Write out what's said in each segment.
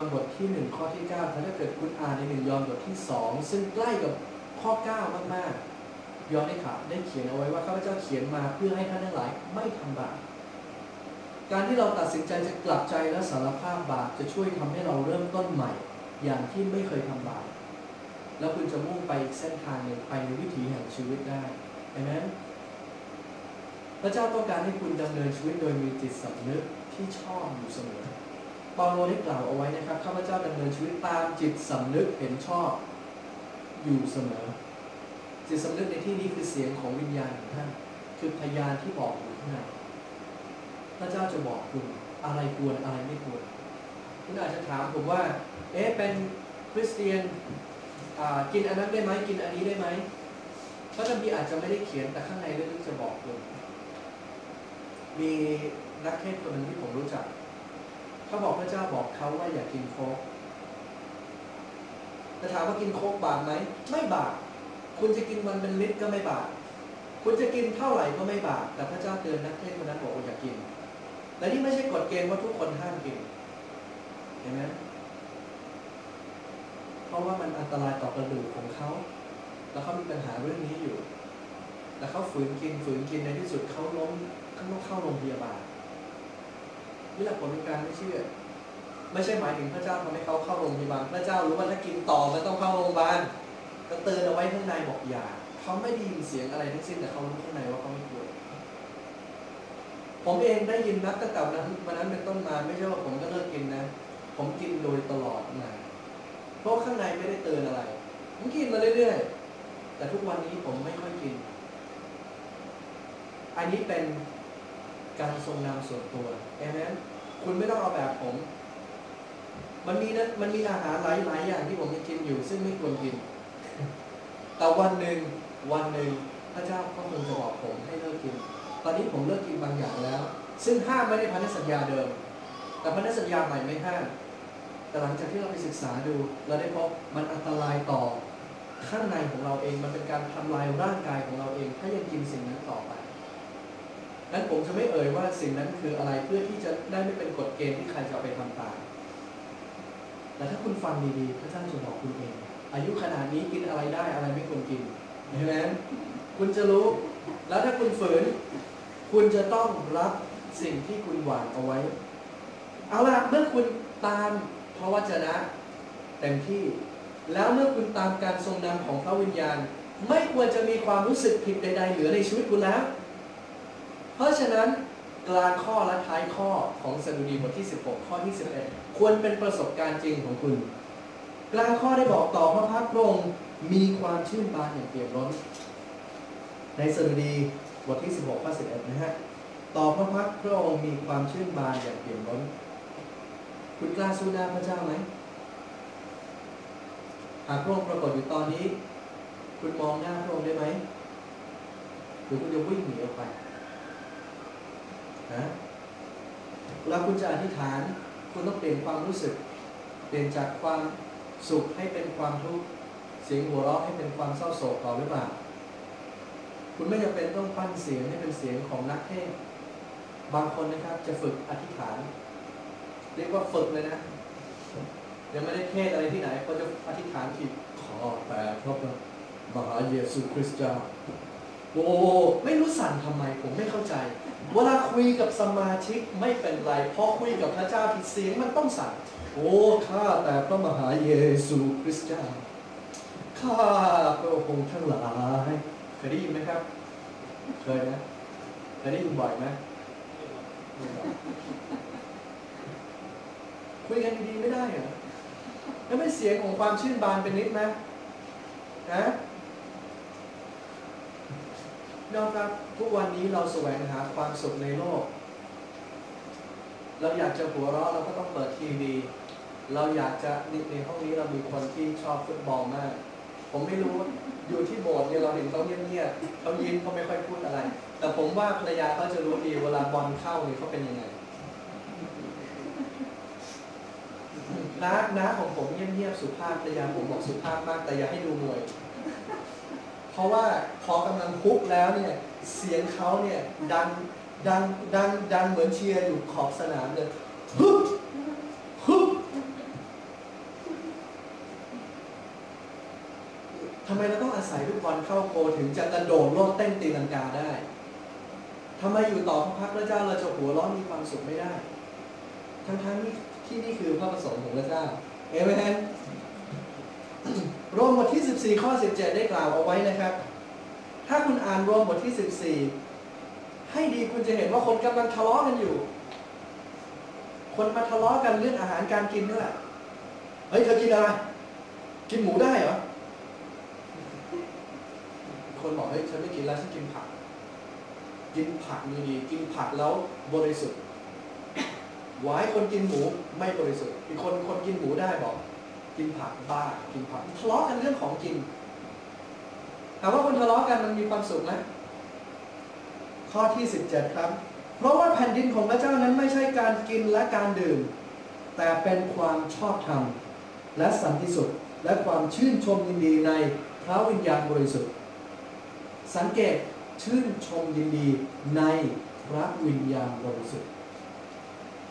บทที่ 1 ข้อที่9ถ้าเกิดคุณอ่านในหนึ่งยอห์นบทที่ 2 ซึ่งใกล้กับข้อ 9 มากๆยอห์นได้ข่าวได้เขียนเอาไว้ว่าข้าพเจ้าเขียนมาเพื่อให้ท่านทั้งหลายไม่ทำบาปการที่เราตัดสินใจจะกลับใจและสารภาพบาปจะช่วยทำให้เราเริ่มต้นใหม่ อย่างที่ไม่เคยทำบาปแล้วคุณจะมุ่งไปอีกเส้นทางหนึ่งไปในวิถีแห่งชีวิตได้เห็นไหมพระเจ้าต้องการให้คุณดำเนินชีวิตโดยมีจิตสำนึกที่ชอบอยู่เสมอ เปาโลได้กล่าวเอาไว้นะครับ ข้าพเจ้าดำเนินชีวิตตามจิตสำนึกเห็นชอบอยู่เสมอ จิตสำนึกในที่นี้คือเสียงของวิญญาณของท่านคือพยานที่บอกอยู่ข้างในพระเจ้าจะบอกคุณอะไรควรอะไรไม่ควรคุณอาจจะถามผมว่า เอ๊ะเป็นคริสเตียนกินอันนั้นได้ไหมกินอันนี้ได้ไหมพระคัมภีร์อาจจะไม่ได้เขียนแต่ข้างในลึกๆจะบอกคุณมีนักเทศคนหนึ่งที่ผมรู้จัก เขาบอกพระเจ้าบอกเขาว่าอย่ากินโค้กแต่ถามว่ากินโค้กบาปไหมไม่บาปคุณจะกินมันเป็นลิตรก็ไม่บาปคุณจะกินเท่าไหร่ก็ไม่บาปแต่พระเจ้าเตือนนักเทศคนนั้นบอกว่าอย่ากินและนี่ไม่ใช่กฎเกณฑ์ว่าทุกคนห้ามกินเห็นไหมเพราะว่ามันอันตรายต่อกระดูกของเขา แล้วเขามีปัญหาเรื่องนี้อยู่ แล้วเขาฝืนกินฝืนกินในที่สุดเขาล้มเขาต้องเข้าโรงพยาบาล นี่แหละผลของการไม่เชื่อ ไม่ใช่หมายถึงพระเจ้าทำให้เขาเข้าโรงพยาบาลพระเจ้ารู้ว่าถ้ากินต่อมันต้องเข้าโรงพยาบาลก็เตือนเอาไว้ข้างในบอกอย่าเขาไม่ได้ยินเสียงอะไรทั้งสิ้นแต่เขารู้ข้างในว่าเขาไม่ควรผมเองได้ยินนับตั้งแต่วันนั้นวันนั้นเป็นต้นมาไม่ใช่ว่าผมก็เลิกกินนะ ผมกินโดยตลอดมาเพราะข้างในไม่ได้เตือนอะไร ผมกินมาเรื่อยๆแต่ทุกวันนี้ผมไม่ค่อยกิน อันนี้เป็น การทรงนามส่วนตัวเอเมนคุณไม่ต้องเอาแบบผม มันมีนะมันมีอาหารหลายหลายอย่างที่ผมยังกินอยู่ ซึ่งไม่ควรกิน แต่วันหนึ่งวันหนึ่งพระเจ้าก็คงจะบอกผมให้เลิกกิน ตอนนี้ผมเลิกกินบางอย่างแล้ว ซึ่งห้ามไม่ได้พันธสัญญาเดิม แต่พันธสัญญาใหม่ไม่ห้ามแต่หลังจากที่เราไปศึกษาดู เราได้พบมันอันตรายต่อข้างในของเราเองมันเป็นการทำลายร่างกายของเราเอง ถ้ายังกินสิ่งนั้นต่อไป นั้นผมจะไม่เอ่ยว่าสิ่งนั้นคืออะไรเพื่อที่จะได้ไม่เป็นกฎเกณฑ์ที่ใครจะไปทำตาม แต่ถ้าคุณฟังดีๆพระเจ้าจะบอกคุณเอง อายุขนาดนี้กินอะไรได้อะไรไม่ควรกินเห็นไหมคุณจะรู้ แล้วถ้าคุณฝืน คุณจะต้องรับสิ่งที่คุณหวานเอาไว้ เอาล่ะเมื่อคุณตามพระวจนะเต็มที่ แล้วเมื่อคุณตามการทรงนำของพระวิญญาณ ไม่ควรจะมีความรู้สึกผิดใด ๆ เหลือในชีวิตคุณแล้ว เพราะฉะนั้นกลางข้อและท้ายข้อของสดุดีบทที่ 16 ข้อที่11ควรเป็นประสบการณ์จริงของคุณ กลางข้อได้บอกต่อพระพักพระองค์มีความชื่นบานอย่างเปี่ยมล้น ในสดุดีบทที่ 16 ข้อ 11 นะฮะ ต่อพระพักพระองค์มีความชื่นบานอย่างเปี่ยมล้น คุณกล้าสู้หน้าพระเจ้าไหมหากพระองค์ปรากฏอยู่ตอนนี้ คุณมองหน้าพระองค์ได้ไหมหรือคุณจะวิ่งหนีออกไป นะเวลาคุณจะอธิษฐาน คุณต้องเปลี่ยนความรู้สึก เปลี่ยนจากความสุขให้เป็นความทุกข์เสียงหัวเราะให้เป็นความเศร้าโศกต่อหรือเปล่าคุณไม่จำเป็นต้องปั้นเสียงให้เป็นเสียงของนักเทศบางคนนะครับจะฝึกอธิษฐาน เรียกว่าฝึกเลยนะยังไม่ได้เทศอะไรที่ไหนก็จะอธิษฐานผิดขอแต่พระมหาเยซูคริสต์เจ้า โอ้ไม่รู้สั่นทำไมผมไม่เข้าใจ เวลาคุยกับสมาชิกไม่เป็นไรพอคุยกับพระเจ้าผิดเสียงมันต้องสั่นโอ้ข้าแต่พระมหาเยซูคริสต์เจ้าข้าพระองค์ทั้งหลายเคยได้ยินไหมครับเคยนะเคยได้ยินบ่อยไหมคุยกันดีๆไม่ได้เหรอแล้วไม่เสียงของความชื่นบานเป็นนิดไหมนะ นอกจากทุกวันนี้เราแสวงหาความสุขในโลก เราอยากจะหัวเราะเราก็ต้องเปิดทีวี เราอยากจะในห้องนี้เรามีคนที่ชอบฟุตบอลมาก ผมไม่รู้อยู่ที่โบสถ์เนี่ยเราเห็นเขาเงียบๆเขายิ้มเขาไม่ค่อยพูดอะไร แต่ผมว่าภรรยาเขาจะรู้ดีเวลาบอลเข้าเนี่ยเขาเป็นยังไงน้าน้าของผมเงียบๆสุภาพภรรยาผมบอกสุภาพมากแต่อย่าให้ดูมวย ราะว่าพอกำลังคุกแล้วเนี่ยเสียงเขาเนี่ยดังดังดังดังเหมือนเชียร์อยู่ขอบสนามเลยฮึบฮึบทำไมเราต้องอาศัยลูกบอลเข้าโกถึงจะกระโดดโลดเต้นตีลังกาได้ทำไมอยู่ต่อพระพักพระเจ้าเราจะหัวร้อนมีความสุขไม่ได้ ทั้งๆที่ที่นี่คือพระประสงค์ของพระเจ้าเอเมน รมบทที่ 14 ข้อ 17 ได้กล่าวเอาไว้นะครับ ถ้าคุณอ่านรมบทที่ 14 ให้ดีคุณจะเห็นว่าคนกำลังทะเลาะกันอยู่ คนมาทะเลาะกันเรื่องอาหารการกินนี่แหละเฮ้ยเธอกินอะไร กินหมูได้เหรอ คนบอกเฮ้ยฉันไม่กินแล้วฉันกินผัก กินผักดีๆกินผักแล้วบริสุทธิ์หวายคนกินหมูไม่บริสุทธิ์ อีกคนคนกินหมูได้บอก กินผักบ้ากินผักทะเลาะกันเรื่องของกินถามว่าคนทะเลาะกันมันมีความสุขไหมข้อที่ 17 ครับ เพราะว่าแผ่นดินของพระเจ้านั้นไม่ใช่การกินและการดื่ม แต่เป็นความชอบธรรม และสันติสุขและความชื่นชมยินดีในพระวิญญาณบริสุทธิ์ สังเกตชื่นชมยินดีในพระวิญญาณบริสุทธิ์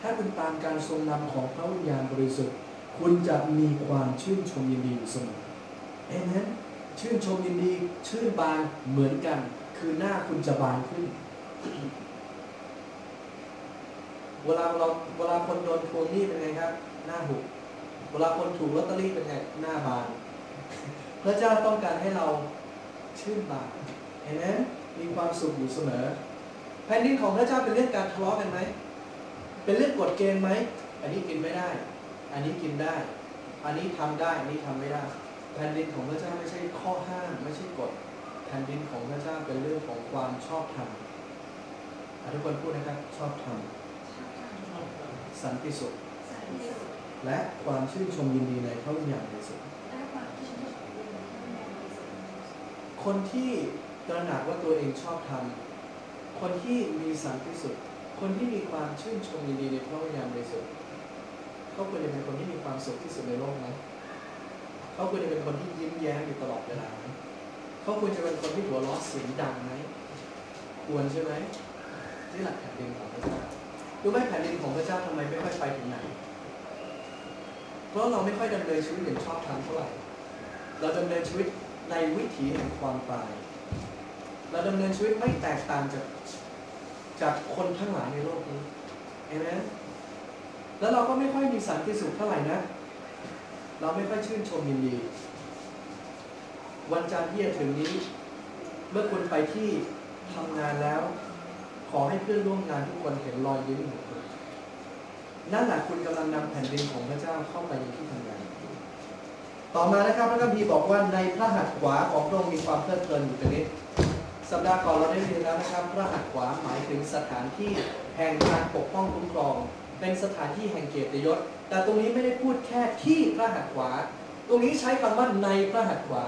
ถ้าคุณตามการทรงนำของพระวิญญาณบริสุทธิ์ คุณจะมีความชื่นชมยินดีอยู่เสมอเอเมนชื่นชมยินดี ชื่นบานเหมือนกัน คือหน้าคุณจะบานขึ้น เวลาเราเวลาคนโดนทวงหนี้เป็นไงครับ หน้าหุบเวลาคนถูกลอตเตอรี่เป็นไงหน้าบาน พระเจ้าต้องการให้เราชื่นบานเห็นไหมมีความสุขอยู่เสมอแผ่นดินของพระเจ้าเป็นเรื่องการทะเลาะกันไหม เป็นเรื่องกฎเกณฑ์ไหม อันนี้กินไม่ได้ อันนี้กินได้ อันนี้ทำได้ อันนี้ทำไม่ได้ แผ่นดินของพระเจ้าไม่ใช่ข้อห้ามไม่ใช่กฎ แผ่นดินของพระเจ้าเป็นเรื่องของความชอบธรรมอะทุกคนพูดนะครับชอบธรรมสันติสุข และความชื่นชมยินดีในพระวิญญาณบริสุทธิ์คนที่ตระหนักว่าตัวเองชอบทำคนที่มีสันติสุข คนที่มีความชื่นชมยินดีในพระวิญญาณบริสุทธิ์ เขาควรจะเป็นคนที่มีความสุขที่สุดในโลกไหมเขาควรจะเป็นคนที่ยิ้มแย้มอยู่ตลอดเวลาไหมเขาควรจะเป็นคนที่หัวเราะเสียงดังไหมควรใช่ไหมนี่หละแผ่นดินของพระเจ้ารู้ไหมแผ่นดินของพระเจ้าทำไมไม่ค่อยไปถึงไหน เพราะเราไม่ค่อยดำเนินชีวิตอย่างชอบธรรมเท่าไหร่ เราดำเนินชีวิตในวิถีแห่งความตาย เราดำเนินชีวิตไม่แตกต่างจากจากคนทั้งหลายในโลกนี้เห็นไหม แล้วเราก็ไม่ค่อยมีสันติสุขเท่าไหร่นะ เราไม่ค่อยชื่นชมยินดี วันจันทร์ที่จะถึงนี้ เมื่อคุณไปที่ทำงานแล้ว ขอให้เพื่อนร่วมงานทุกคนเห็นรอยยิ้มของคุณนั่นแหละคุณกำลังนำแผ่นดินของพระเจ้าเข้าไปในที่ทำงาน ต่อมานะครับพระคัมภีร์บอกว่าในพระหัตถ์ขวาของพระองค์มีความเพลิดเพลินอยู่ตรงนี้สัปดาห์ก่อนเราได้เรียนแล้วนะครับพระหัตถ์ขวาหมายถึงสถานที่แห่งการปกป้องคุ้มครอง เป็นสถานที่แห่งเกียรติยศ แต่ตรงนี้ไม่ได้พูดแค่ที่พระหัตถ์ขวา ตรงนี้ใช้คำว่าในพระหัตถ์ขวา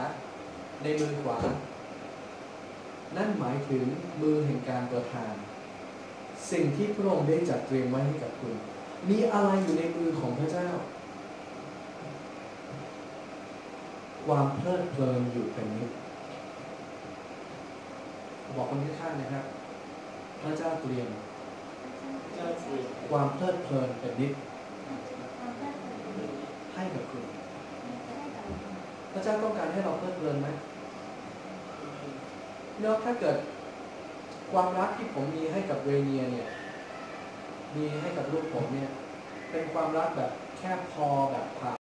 ในมือขวา นั่นหมายถึงมือแห่งการประทาน สิ่งที่พระองค์ได้จัดเตรียมไว้ให้กับคุณ มีอะไรอยู่ในมือของพระเจ้า ความเพลิดเพลินอยู่เป็นนิดบอกคนข้างๆนะครับ พระเจ้าเตรียม ความเพลิดเพลินเป็นนิดให้กับคุณ พระเจ้าต้องการให้เราเพลิดเพลินไหมเนาะถ้าเกิดความรักที่ผมมีให้กับเรเนียเนี่ย มีให้กับลูกผมเนี่ย เป็นความรักแบบแค่พอแบบผ่าน